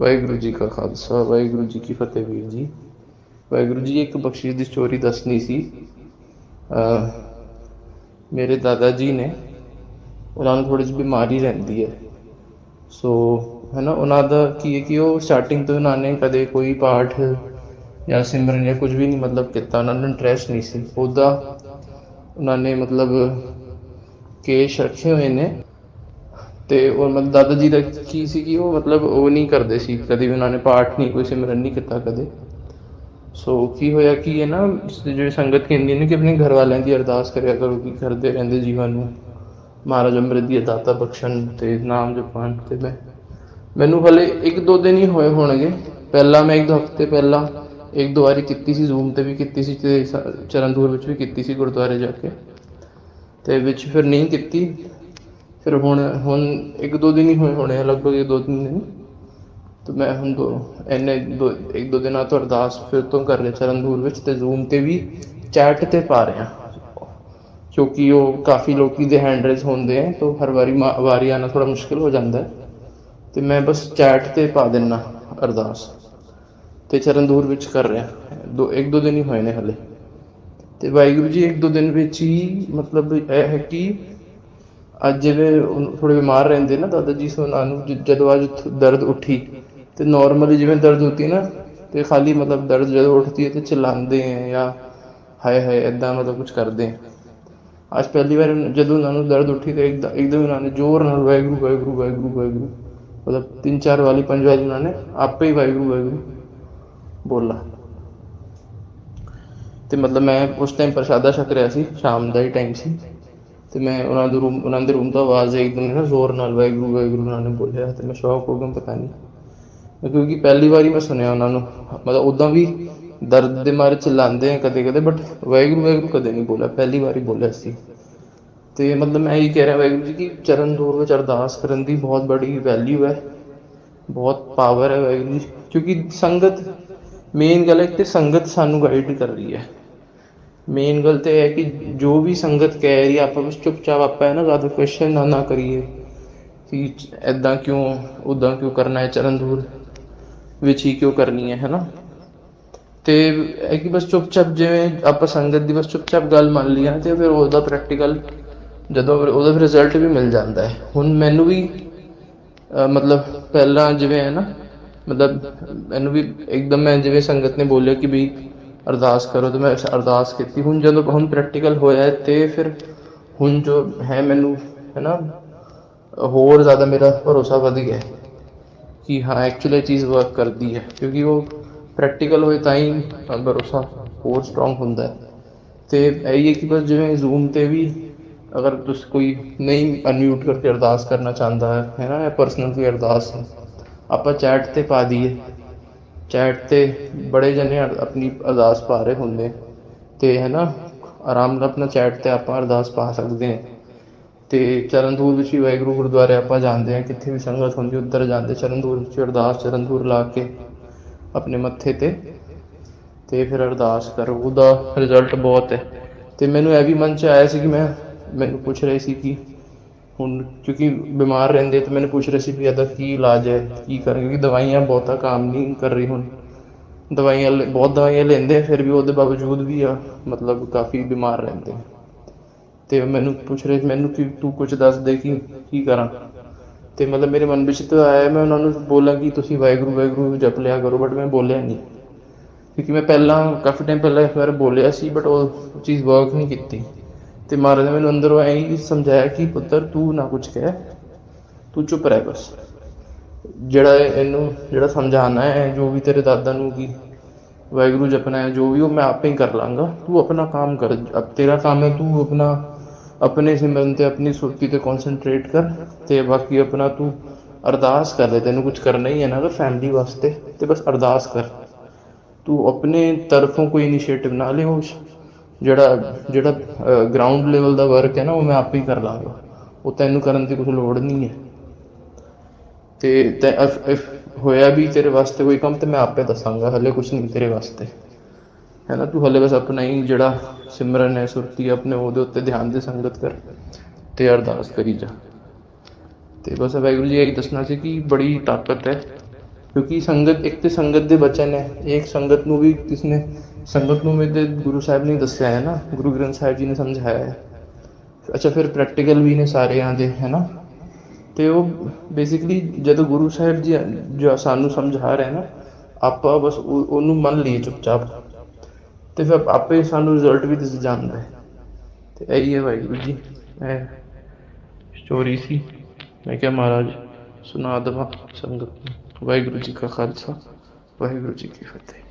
ਵਾਹਿਗੁਰੂ ਜੀ ਕਾ ਖਾਲਸਾ, ਵਾਹਿਗੁਰੂ ਜੀ ਕੀ ਫਤਿਹ ਵੀਰ ਜੀ। ਵਾਹਿਗੁਰੂ ਜੀ, ਇੱਕ ਬਖਸ਼ਿਸ਼ ਦੀ ਸਟੋਰੀ ਦੱਸਣੀ ਸੀ। ਮੇਰੇ ਦਾਦਾ ਜੀ ਨੇ ਉਹਨਾਂ ਨੂੰ ਥੋੜੀ ਜਿਹੀ ਬਿਮਾਰੀ ਰਹਿੰਦੀ ਹੈ। ਸੋ ਹੈ ਨਾ ਉਹਨਾਂ ਦਾ ਕੀ ਹੈ ਕਿ ਉਹ ਸਟਾਰਟਿੰਗ ਤੋਂ ਉਹਨਾਂ ਨੇ ਕਦੇ ਕੋਈ ਪਾਠ ਜਾਂ ਸਿਮਰਨ ਜਾਂ ਕੁਝ ਵੀ ਨਹੀਂ ਮਤਲਬ ਕੀਤਾ, ਉਹਨਾਂ ਨੂੰ ਇੰਟਰਸਟ ਨਹੀਂ ਸੀ। ਉਹਦਾ, ਉਹਨਾਂ ਨੇ ਮਤਲਬ ਕੇਸ਼ ਰੱਖੇ ਹੋਏ ਨੇ। ਤੇ ਉਹ ਮਤਲਬ ਦਾਦਾ ਜੀ ਦਾ ਕੀ ਸੀ ਕਿ ਉਹ ਮਤਲਬ ਉਹ ਨਹੀਂ ਕਰਦੇ ਸੀ, ਕਦੇ ਵੀ ਉਹਨਾਂ ਨੇ ਪਾਠ ਨਹੀਂ, ਕੋਈ ਸਿਮਰਨ ਨਹੀਂ ਕੀਤਾ ਕਦੇ। ਸੋ ਕੀ ਹੋਇਆ ਕਿ ਇਹ ਨਾ ਜਿਹੜੀ ਸੰਗਤ ਕਹਿੰਦੀ ਨੇ ਕਿ ਆਪਣੇ ਘਰ ਵਾਲਿਆਂ ਦੀ ਅਰਦਾਸ ਕਰਿਆ ਕਰੋ ਕਿ ਕਰਦੇ ਰਹਿੰਦੇ ਜੀਵਨ ਨੂੰ। ਮਹਾਰਾਜ ਅੰਮ੍ਰਿਤ ਦੀ ਦਾਤਾ ਬਖਸ਼ਣ ਤੇ ਨਾਮ ਜਪਾਨ ਤੇ ਮੈਂ, ਮੈਨੂੰ ਹਲੇ ਇੱਕ ਦੋ ਦਿਨ ਹੀ ਹੋਏ ਹੋਣਗੇ। ਪਹਿਲਾਂ ਮੈਂ ਇੱਕ ਦੋ ਹਫ਼ਤੇ ਪਹਿਲਾਂ ਇੱਕ ਦੋ ਵਾਰੀ ਕੀਤੀ ਸੀ ਜ਼ੂਮ ਤੇ ਵੀ ਕੀਤੀ ਸੀ ਤੇ ਸ- ਚਰਨਦੂਰ ਵਿੱਚ ਵੀ ਕੀਤੀ ਸੀ ਗੁਰਦੁਆਰੇ ਜਾ ਕੇ। ਤੇ ਵਿੱਚ ਫਿਰ ਨਹੀਂ ਕੀਤੀ। ਫਿਰ ਹੁਣ ਹੁਣ ਇੱਕ ਦੋ ਦਿਨ ਹੀ ਹੋਏ ਹੋਣੇ ਆ, ਲਗਭਗ ਇੱਕ ਦੋ ਤਿੰਨ ਦਿਨ। ਤੇ ਮੈਂ ਹੁਣ ਦੋ ਇੰਨੇ ਦੋ ਇੱਕ ਦੋ ਦਿਨਾਂ ਤੋਂ ਅਰਦਾਸ ਫਿਰ ਤੋਂ ਕਰ ਰਿਹਾ ਚਰਨਦੂਰ ਵਿੱਚ ਤੇ ਜ਼ੂਮ ਤੇ ਵੀ ਚੈਟ ਤੇ ਪਾ ਰਿਹਾ। ਕਿਉਂਕਿ ਉਹ ਕਾਫੀ ਲੋਕੀ ਦੇ ਹੈਂਡ ਹੁੰਦੇ ਆ ਤਾਂ ਹਰ ਵਾਰੀ ਵਾਰੀ ਆਣਾ ਥੋੜਾ ਮੁਸ਼ਕਿਲ ਹੋ ਜਾਂਦਾ। ਤੇ ਮੈਂ ਬਸ ਚੈਟ ਤੇ ਪਾ ਦਿੰਨਾ ਅਰਦਾਸ। ਤੇ ਚਰਨਦੂਰ ਵਿੱਚ ਕਰ ਰਿਹਾ। ਦੋ ਇੱਕ ਦੋ ਦਿਨ ਹੀ ਹੋਏ ਨੇ ਹਲੇ। ਤੇ ਵਾਹਿਗੁਰੂ ਜੀ ਇੱਕ ਦੋ ਦਿਨ ਵਿੱਚ ਹੀ ਮਤਲਬ ਇਹ ਹੈ ਕਿ ਅੱਜ ਜਿਵੇਂ ਥੋੜੇ ਬਿਮਾਰ ਰਹਿੰਦੇ ਨਾ ਦਾਦਾ ਜੀ ਸੋਨਾ ਨੂੰ ਜਦੋਂ ਅੱਜ ਦਰਦ ਉੱਠੀ, ਤੇ ਨਾਰਮਲੀ ਜਿਵੇਂ ਦਰਦ ਹੁੰਦੀ ਨਾ, ਤੇ ਖਾਲੀ ਮਤਲਬ ਦਰਦ ਜਦੋਂ ਉੱਠਦੀ ਹੈ ਤੇ ਚਲਾਉਂਦੇ ਆ ਜਾਂ ਹਾਏ ਹਾਏ ਇਦਾਂ ਮਤਲਬ ਕੁਝ ਕਰਦੇ ਆ ਅੱਜ ਪਹਿਲੀ ਵਾਰ ਜਦੋਂ ਉਹਨਾਂ ਦਰਦ ਉੱਠੀ ਤੇ ਇੱਕਦਮ ਉਹਨਾਂ ਨੇ ਜ਼ੋਰ ਨਾਲ ਵਾਹਿਗੁਰੂ ਵਾਹਿਗੁਰੂ ਵਾਹਿਗੁਰੂ ਵਾਹਿਗੁਰੂ, ਮਤਲਬ ਤਿੰਨ ਚਾਰ ਵਾਲੀ ਪੰਜ ਵਾਲੀ ਉਹਨਾਂ ਨੇ ਆਪੇ ਹੀ ਵਾਹਿਗੁਰੂ ਵਾਹਿਗੁਰੂ ਬੋਲਾ। ਤੇ ਮਤਲਬ ਮੈਂ ਉਸ ਟਾਈਮ ਪ੍ਰਸ਼ਾਦਾ ਛਕ ਰਿਹਾ ਸੀ, ਸ਼ਾਮ ਦਾ ਹੀ ਟਾਈਮ ਸੀ। ਤੇ ਮੈਂ ਉਹਨਾਂ ਦੇ ਰੂਮ ਉਹਨਾਂ ਦੇ ਰੂਮ ਤੋਂ ਆਵਾਜ਼ ਇੱਕਦਮ ਨਾ ਜ਼ੋਰ ਨਾਲ ਵਾਹਿਗੁਰੂ ਵਾਹਿਗੁਰੂ ਉਹਨਾਂ ਨੇ ਬੋਲਿਆ ਤੇ ਮੈਂ ਸ਼ੌਕ ਹੋ ਗਿਆ, ਪਤਾ ਨਹੀਂ। ਕਿਉਂਕਿ ਪਹਿਲੀ ਵਾਰੀ ਮੈਂ ਸੁਣਿਆ ਉਹਨਾਂ ਨੂੰ। ਮਤਲਬ ਉਦਾਂ ਵੀ ਦਰਦ ਦੇ ਮਾਰੇ ਚਲਾਉਂਦੇ ਆ ਕਦੇ ਕਦੇ ਬਟ ਵਾਹਿਗੁਰੂ ਵਾਹਿਗੁਰੂ ਕਦੇ ਨਹੀਂ ਬੋਲਿਆ। ਪਹਿਲੀ ਵਾਰੀ ਬੋਲਿਆ ਸੀ। ਤੇ ਮਤਲਬ ਮੈਂ ਇਹ ਕਹਿ ਰਿਹਾ ਵਾਹਿਗੁਰੂ ਜੀ ਕਿ ਚਰਨ ਦੂਰ ਵਿੱਚ ਅਰਦਾਸ ਕਰਨ ਦੀ ਬਹੁਤ ਬੜੀ ਵੈਲਿਊ ਹੈ। ਬਹੁਤ ਪਾਵਰ ਹੈ ਵਾਹਿਗੁਰੂ ਜੀ। ਕਿਉਂਕਿ ਸੰਗਤ ਮੇਨ ਗੱਲ ਹੈ ਕਿ ਸੰਗਤ ਸਾਨੂੰ ਗਾਈਡ ਕਰ ਰਹੀ ਹੈ। ਮੇਨ ਗੱਲ ਤੇ ਇਹ ਹੈ ਕਿ ਜੋ ਵੀ ਸੰਗਤ ਕਹਿ ਰਹੀ ਹੈ, ਆਪਾਂ ਬਸ ਚੁੱਪਚਾਪ ਆਪਾਂ ਹੈ ਨਾ ਜ਼ਿਆਦਾ ਕੁਐਸਚਨ ਨਾ ਨਾ ਕਰੀਏ ਕਿ ਐਦਾਂ ਕਿਉਂ ਉਦਾਂ ਕਿਉਂ ਕਰਨਾ ਹੈ ਚਰਨ ਦੂਰ ਵਿੱਚ ਹੀ ਕਿਉਂ ਕਰਨੀ ਹੈ, ਹੈਨਾ? ਤੇ ਇਹ ਕਿ ਬਸ ਚੁੱਪਚਾਪ ਜਿਵੇਂ ਆਪਾਂ ਸੰਗਤ ਦੀ ਬਸ ਚੁੱਪਚਾਪ ਗੱਲ ਮੰਨ ਲਈ ਨਾ, ਤੇ ਫਿਰ ਉਹਦਾ ਪ੍ਰੈਕਟੀਕਲ ਜਦੋਂ ਉਹਦਾ ਫਿਰ ਰਿਜ਼ਲਟ ਵੀ ਮਿਲ ਜਾਂਦਾ ਹੈ। ਹੁਣ ਮੈਨੂੰ ਵੀ ਮਤਲਬ ਪਹਿਲਾਂ ਜਿਵੇਂ ਹੈ ਨਾ, ਮਤਲਬ ਮੈਨੂੰ ਵੀ ਇੱਕਦਮ ਮੈਂ ਜਿਵੇਂ ਸੰਗਤ ਨੇ ਬੋਲਿਆ ਕਿ ਵੀ ਅਰਦਾਸ ਕਰੋ ਤੇ ਮੈਂ ਅਰਦਾਸ ਕੀਤੀ। ਹੁਣ ਜਦੋਂ ਹੁਣ ਪ੍ਰੈਕਟੀਕਲ ਹੋਇਆ ਹੈ ਤੇ ਫਿਰ ਹੁਣ ਜੋ ਹੈ ਮੈਨੂੰ, ਹੈ ਨਾ, ਹੋਰ ਜ਼ਿਆਦਾ ਮੇਰਾ ਭਰੋਸਾ ਵਧ ਗਿਆ ਕਿ ਹਾਂ ਐਕਚੁਅਲੀ ਚੀਜ਼ ਵਰਕ ਕਰਦੀ ਹੈ। ਕਿਉਂਕਿ ਉਹ ਪ੍ਰੈਕਟੀਕਲ ਹੋਏ ਤਾਂ ਹੀ ਭਰੋਸਾ ਹੋਰ ਸਟਰੋਂਗ ਹੁੰਦਾ ਹੈ। ਤੇ ਇਹ ਹੈ ਕਿ ਬਸ ਜਿਵੇਂ ਜ਼ੂਮ ਤੇ ਵੀ ਅਗਰ ਤੁਸੀਂ ਕੋਈ ਨਹੀਂ ਅਨਮਿਊਟ ਕਰਕੇ ਅਰਦਾਸ ਕਰਨਾ ਚਾਹੁੰਦਾ ਹੈ ਹੈ ਨਾ ਪਰਸਨਲ ਕੋਈ ਅਰਦਾਸ ਹੈ ਆਪਾਂ ਚੈਟ ਤੇ ਪਾ ਦਈਏ। ਚੈਟ ਤੇ ਬੜੇ ਜਣੇ ਆਪਣੀ ਅਰਦਾਸ ਪਾ ਰਹੇ ਹੁੰਦੇ। ਤੇ ਹੈ ਨਾ ਆਰਾਮ ਨਾਲ ਆਪਣਾ ਚੈਟ ਤੇ ਆਪਾਂ ਅਰਦਾਸ ਪਾ ਸਕਦੇ ਹਾਂ। ਤੇ ਚਰਨਦੂਰ ਵਿੱਚ ਵੀ ਵਾਹਿਗੁਰੂ ਗੁਰਦੁਆਰੇ ਆਪਾਂ ਜਾਂਦੇ ਹਾਂ, ਕਿੱਥੇ ਵੀ ਸੰਗਤ ਹੁੰਦੀ, ਉੱਧਰ ਜਾਂਦੇ, ਚਰਨਦੂਰ ਵਿੱਚ ਅਰਦਾਸ ਚਰਨਦੂਰ ਲਾ ਕੇ ਆਪਣੇ ਮੱਥੇ ਤੇ। ਤੇ ਫਿਰ ਅਰਦਾਸ ਕਰੋ, ਉਹਦਾ ਰਿਜ਼ਲਟ ਬਹੁਤ ਹੈ। ਤੇ ਮੈਨੂੰ ਇਹ ਵੀ ਮਨ ਚ ਆਇਆ ਸੀ ਕਿ ਮੈਂ, ਮੈਨੂੰ ਪੁੱਛ ਰਹੇ ਸੀ ਕਿ ਹੁਣ ਕਿਉਂਕਿ ਬਿਮਾਰ ਰਹਿੰਦੇ ਤਾਂ ਮੈਨੂੰ ਪੁੱਛ ਰਹੇ ਸੀ ਵੀ ਇਹਦਾ ਕੀ ਇਲਾਜ ਹੈ, ਕੀ ਕਰਾਂ, ਕਿਉਂਕਿ ਦਵਾਈਆਂ ਬਹੁਤਾ ਕੰਮ ਨਹੀਂ ਕਰ ਰਹੀ ਹੁਣ। ਦਵਾਈਆਂ ਬਹੁਤ ਦਵਾਈਆਂ ਲੈਂਦੇ ਫਿਰ ਵੀ ਉਹਦੇ ਬਾਵਜੂਦ ਵੀ ਆ, ਮਤਲਬ ਕਾਫੀ ਬਿਮਾਰ ਰਹਿੰਦੇ ਤੇ ਮੈਨੂੰ ਪੁੱਛ ਰਹੇ, ਮੈਨੂੰ ਕਿ, ਤੂੰ ਕੁਝ ਦੱਸ ਦੇ ਕਿ ਕੀ ਕਰਾਂ? ਤੇ ਮਤਲਬ ਮੇਰੇ ਮਨ ਵਿੱਚ ਤਾਂ ਆਇਆ, ਮੈਂ ਉਹਨਾਂ ਨੂੰ ਬੋਲਾਂ ਕਿ ਤੁਸੀਂ ਵਾਹਿਗੁਰੂ ਵਾਹਿਗੁਰੂ ਜਪ ਲਿਆ ਕਰੋ ਬਟ ਮੈਂ ਬੋਲਿਆ ਨਹੀਂ। ਕਿਉਂਕਿ ਮੈਂ ਪਹਿਲਾਂ, ਕਾਫੀ ਟਾਈਮ ਪਹਿਲਾਂ ਇੱਕ ਵਾਰ ਬੋਲਿਆ ਸੀ ਬਟ ਉਹ ਚੀਜ਼ ਵਰਕ ਨਹੀਂ ਕੀਤੀ। ਤੇ ਮਹਾਰਾਜ ਨੇ ਮੈਨੂੰ ਅੰਦਰੋਂ ਐਂ ਹੀ ਸਮਝਾਇਆ ਕਿ ਪੁੱਤਰ, ਤੂੰ ਨਾ ਕੁਝ ਕਹਿ, ਤੂੰ ਚੁੱਪ ਰਹਿ ਬਸ। ਜਿਹੜਾ ਇਹਨੂੰ, ਜਿਹੜਾ ਸਮਝਾਣਾ ਹੈ, ਜੋ ਵੀ ਤੇਰੇ ਦਾਦਾ ਨੂੰ ਕੀ ਵਾਹਿਗੁਰੂ ਜਪਣਾ ਹੈ, ਜੋ ਵੀ ਉਹ ਮੈਂ ਆਪੇ ਹੀ ਕਰ ਲਾਂਗਾ। ਤੂੰ ਆਪਣਾ ਕੰਮ ਕਰ, ਅਬ ਤੇਰਾ ਕੰਮ ਹੈ, ਤੂੰ ਆਪਣਾ, ਆਪਣੇ ਸਿਮਰਨ ਤੇ, ਆਪਣੀ ਸੁਰਤੀ ਤੇ ਕਨਸੈਂਟਰੇਟ ਕਰ ਤੇ ਬਾਕੀ ਆਪਣਾ ਤੂੰ ਅਰਦਾਸ ਕਰ ਲੈ ਤੈਨੂੰ ਕੁਝ ਕਰਨਾ ਹੀ ਹੈ ਨਾ ਫੈਮਿਲੀ ਵਾਸਤੇ, ਤੇ ਬਸ ਅਰਦਾਸ ਕਰ। ਤੂੰ ਆਪਣੇ ਤਰਫੋਂ ਕੋਈ ਇਨੀਸ਼ੀਏਟਿਵ ਨਾ ਲੈ ਉਸ ਜਿਹੜਾ ਜਿਹੜਾ ਗਰਾਊਂਡ ਲੈਵਲ ਦਾ ਵਰਕ ਹੈ ਨਾ, ਉਹ ਮੈਂ ਆਪੇ ਹੀ ਕਰ ਲਾਂਗਾ ਉਹ ਤੈਨੂੰ ਕਰਨ ਦੀ ਕੁਝ ਲੋੜ ਨਹੀਂ ਹੈ। ਤੇ ਤੈ ਹੋਇਆ ਵੀ ਤੇਰੇ ਵਾਸਤੇ ਕੋਈ ਕੰਮ, ਤੇ ਮੈਂ ਆਪੇ ਦੱਸਾਂਗਾ, ਹਲੇ ਕੁਝ ਨਹੀਂ ਤੇਰੇ ਵਾਸਤੇ। ਹੈ ਨਾ? ਤੂੰ ਹਲੇ ਬਸ ਆਪਣਾ ਹੀ ਜਿਹੜਾ ਸਿਮਰਨ ਹੈ, ਸੁਰਤੀ ਆਪਣੇ ਉਹਦੇ ਉੱਤੇ ਧਿਆਨ ਦੇ ਸੰਗਤ ਕਰ ਤੇ ਅਰਦਾਸ ਕਰੀ ਜਾ। ਤੇ ਬਸ ਵਾਹਿਗੁਰੂ ਜੀ, ਇਹ ਦੱਸਣਾ ਸੀ ਕਿ ਬੜੀ ਤਾਕਤ ਹੈ, ਕਿਉਂਕਿ ਸੰਗਤ, ਇੱਕ ਤੇ ਸੰਗਤ ਦੇ ਬਚਨ ਹੈ, ਇੱਕ ਸੰਗਤ ਨੂੰ ਵੀ ਕਿਸਨੇ ਸੰਗਤ ਨੂੰ ਮੇਰੇ ਗੁਰੂ ਸਾਹਿਬ ਨੇ ਦੱਸਿਆ ਹੈ ਨਾ, ਗੁਰੂ ਗ੍ਰੰਥ ਸਾਹਿਬ ਜੀ ਨੇ ਸਮਝਾਇਆ ਹੈ। ਅੱਛਾ, ਫਿਰ ਪ੍ਰੈਕਟੀਕਲ ਵੀ ਨੇ ਸਾਰਿਆਂ ਦੇ, ਹੈ ਨਾ? ਤੇ ਉਹ ਬੇਸਿਕਲੀ ਜਦੋਂ ਗੁਰੂ ਸਾਹਿਬ ਜੀ ਜੋ ਸਾਨੂੰ ਸਮਝਾ ਰਹੇ ਨਾ, ਆਪਾਂ ਬਸ ਉਹਨੂੰ ਮੰਨ ਲਈਏ ਚੁੱਪਚਾਪ। ਤੇ ਫਿਰ ਆਪੇ ਸਾਨੂੰ ਰਿਜ਼ਲਟ ਵੀ ਦਿਸ ਜਾਂਦਾ ਹੈ। ਤੇ ਇਹੀ ਹੈ ਵਾਹਿਗੁਰੂ ਜੀ। ਇਹ ਸਟੋਰੀ ਸੀ। ਮੈਂ ਕਿਹਾ, ਮਹਾਰਾਜ, ਸੁਣਾ ਦੇਵਾਂ ਸੰਗਤ ਨੂੰ। ਵਾਹਿਗੁਰੂ ਜੀ ਕਾ ਖਾਲਸਾ, ਵਾਹਿਗੁਰੂ ਜੀ ਕੀ ਫਤਿਹ।